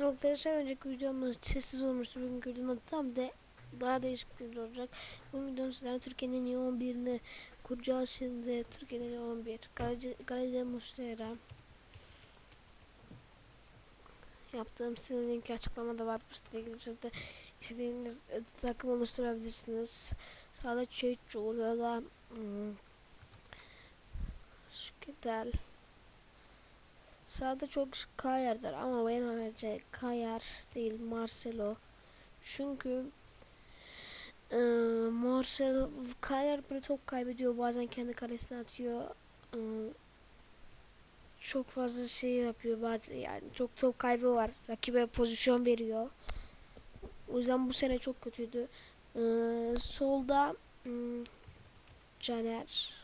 Arkadaşlar önceki videomuz sessiz olmuştu. Bugünkü videonun tam de daha değişik bir video olacak. Bu videonun sizlerle Türkiye'nin en iyi 11'ini kuracağız şimdi. Türkiye'nin en iyi 11. Galece, Galece Muslera. Yaptığım sitenin linki açıklamada var. Bu siteye gidip siz de istediğiniz takım oluşturabilirsiniz. Sağda Çeççu, orada da hmm, Şükedel. Sağda çok Kayer'dir ama benim önereceğim Kayer değil Marcelo. Çünkü e, Marcelo Kayer böyle top kaybediyor bazen kendi kalesine atıyor. E, çok fazla şey yapıyor bazen yani çok top kaybı var. Rakibe pozisyon veriyor. O yüzden bu sene çok kötüydü. E, solda hmm, Caner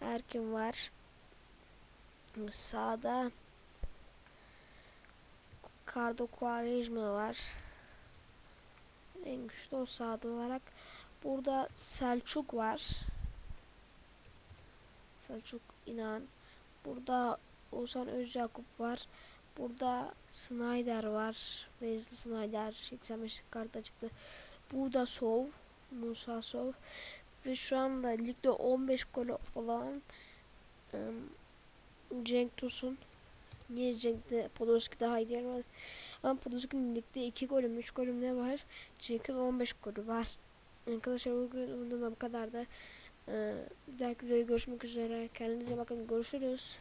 Erkin var. Sağda Cardo Quaresma var. En güçlü o sağda olarak. Burada Selçuk var. Selçuk inan. Burada Oğuzhan Özyakup var. Burada Snyder var. Wesley Snyder 85 kartı çıktı. Burada Sov. Musa Sov. Ve şu anda ligde 15 gol olan ım, Cenk Tosun. Niye Cenk'te Podolski daha iyi diyelim. Ama Podolski'nin ligde 2 golüm 3 golüm ne var? Cenk'in 15 golü var. Arkadaşlar bugün bundan bu kadar da. Ee, bir dahaki videoda görüşmek üzere. Kendinize bakın. Görüşürüz.